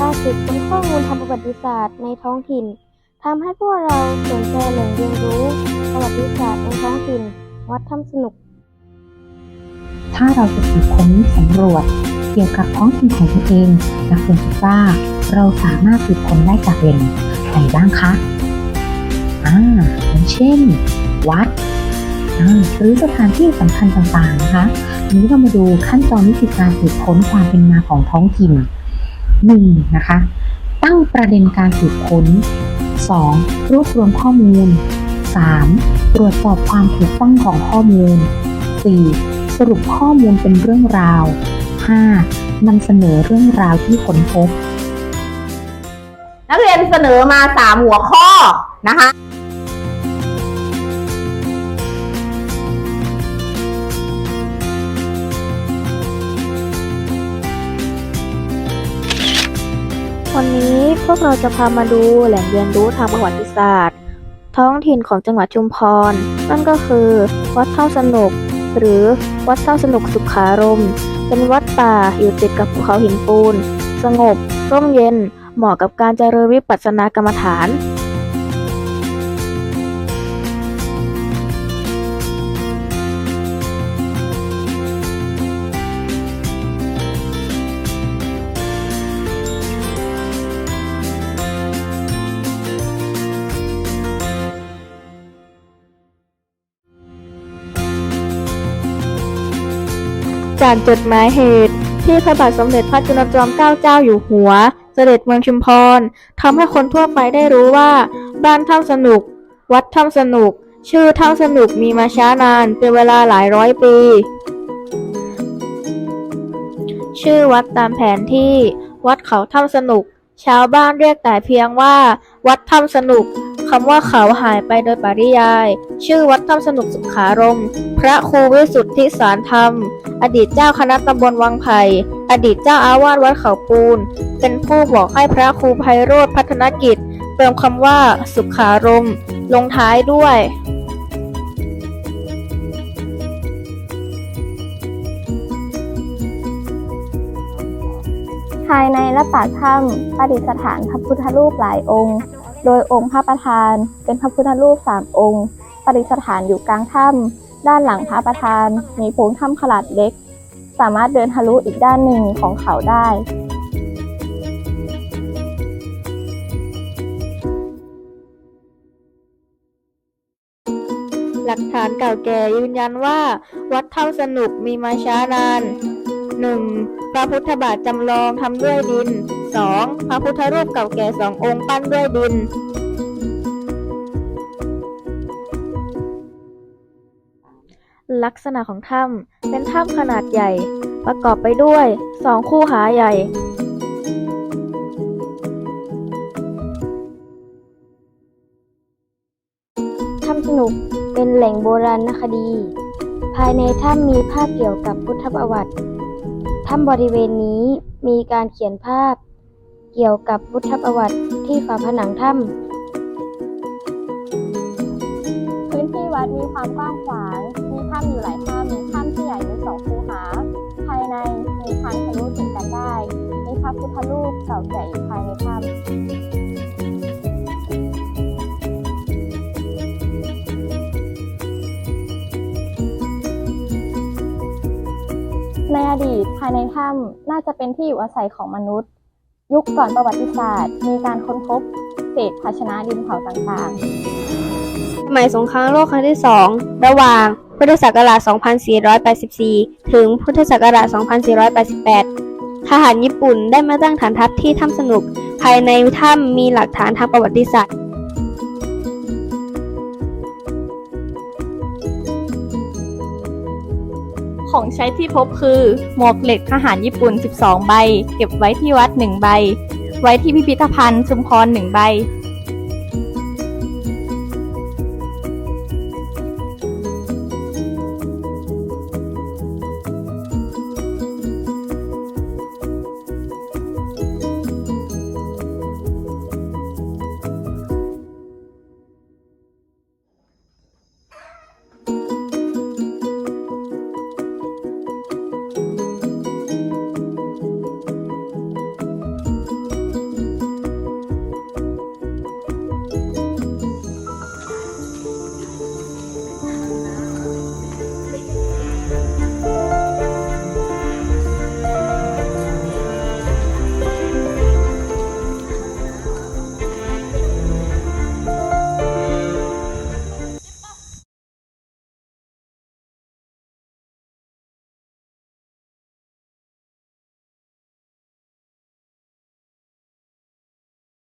การสืบค้นข้อมูลทางประวัติศาสตร์ในท้องถิ่นทำให้พวกเราสนใจแหล่งเรียนรู้ประวัติศาสตร์ในท้องถิ่น วัดถ้ำสนุก ถ้าเราจะสืบค้นสำรวจ เกี่ยวกับท้องถิ่นของตัวเองนักเรียนคิดว่าเราสามารถสืบค้นได้จากแหล่งไหนบ้างคะอ่าอย่างเช่น วัดอ่าหรือสถานที่สำคัญต่างๆนะคะนี้เรามาดูขั้นตอนวิธีการสืบค้นความเป็นมาของท้องถิ่น หนึ่งนะคะ ตั้งประเด็นการสืบค้น 2. รวบรวมข้อมูล 3. ตรวจสอบความถูกต้องของข้อมูล 4. สรุปข้อมูลเป็นเรื่องราว 5. นำเสนอเรื่องราวที่ค้นพบ นักเรียนเสนอมาสามหัวข้อนะคะ วันนี้พวกเราจะพามาดูแหล่งเรียนรู้ทางประวัติศาสตร์ ท้องถิ่นของจังหวัดชุมพร นั่นก็คือ วัดเท่าสนุก หรือวัดเท่าสนุกสุขารม เป็นวัดป่าอยู่ติดกับภูเขาหินปูน สงบ ร่มเย็น เหมาะกับการเจริญวิปัสสนากรรมฐาน จากจดหมายเหตุ ที่พระบาทสมเด็จพระจุลจอมเกล้าเจ้าอยู่หัว เสด็จเมืองชุมพรทำให้คนทั่วไปได้รู้ว่า บ้านถ้ำสนุก วัดถ้ำสนุก ชื่อถ้ำสนุกมีมาช้านานเป็นเวลาหลายร้อยปี ชื่อวัดตามแผนที่ วัดเขาถ้ำสนุก ชาวบ้านเรียกแต่เพียงว่า วัดถ้ำสนุก คำว่าเขาหายไปโดยปริยาย ชื่อวัดถ้ำสนุกสุขารม พระครูวิสุทธิสารธรรม อดีตเจ้าคณะตำบลวังไผ่อดีตเจ้าอาวาสวัดเขาปูน เป็นผู้บอกให้พระครูไพโรธพัฒนกิจ เติมคำว่าสุขารม ลงท้ายด้วยภายในและปากถ้ำประดิษฐานพระพุทธรูปหลายองค์ โดยองค์พระประธานเป็นพระพุทธรูปสามองค์ประดิษฐานอยู่กลางถ้ำด้านหลังพระประธาน มีโพรงถ้ำขนาดเล็ก สามารถเดินทะลุอีกด้านหนึ่งของเขาได้หลักฐานเก่าแก่ยืนยันว่า วัดเท่าสนุกมีมาช้านาน 1. พระพุทธบาทจำลองทำด้วยดิน 2. พระพุทธรูปเก่าแก่สององค์ปั้นด้วยดิน ลักษณะของถ้ำเป็นถ้ำขนาดใหญ่ ประกอบไปด้วยสองคู่หาใหญ่ ถ้ำสนุกเป็นแหล่งโบราณคดี ภายในถ้ำมีภาพเกี่ยวกับพุทธประวัติ ถ้ำบริเวณนี้มีการเขียนภาพ เกี่ยวกับพุทธประวัติที่ฝาผนังถ้ำพื้นที่วัดมีความกว้างขวาง มีถ้ำอยู่หลายถ้ำถ้ำที่ใหญ่มีสองคูหา ภายในมีทางทะลุถึงกันได้ มีพระพุทธรูปเก่าแก่อยู่ภายในถ้ำ ในอดีตภายในถ้ำน่าจะเป็นที่อยู่อาศัยของมนุษย์ ยุคก่อนประวัติศาสตร์ มีการค้นพบเศษภาชนะดินเผาต่างๆ สมัยสงครามโลกครั้งที่ 2 ระหว่างพุทธศักราช 2484 ถึงพุทธศักราช 2488 ทหารญี่ปุ่นได้มาตั้งฐานทัพที่ถ้ำสนุก ภายในถ้ำมีหลักฐานทางประวัติศาสตร์ ของใช้ที่พบคือ หมวกเหล็กทหารญี่ปุ่น 12 ใบ เก็บไว้ที่วัด 1 ใบ ไว้ที่พิพิธภัณฑ์ชุมพร 1 ใบ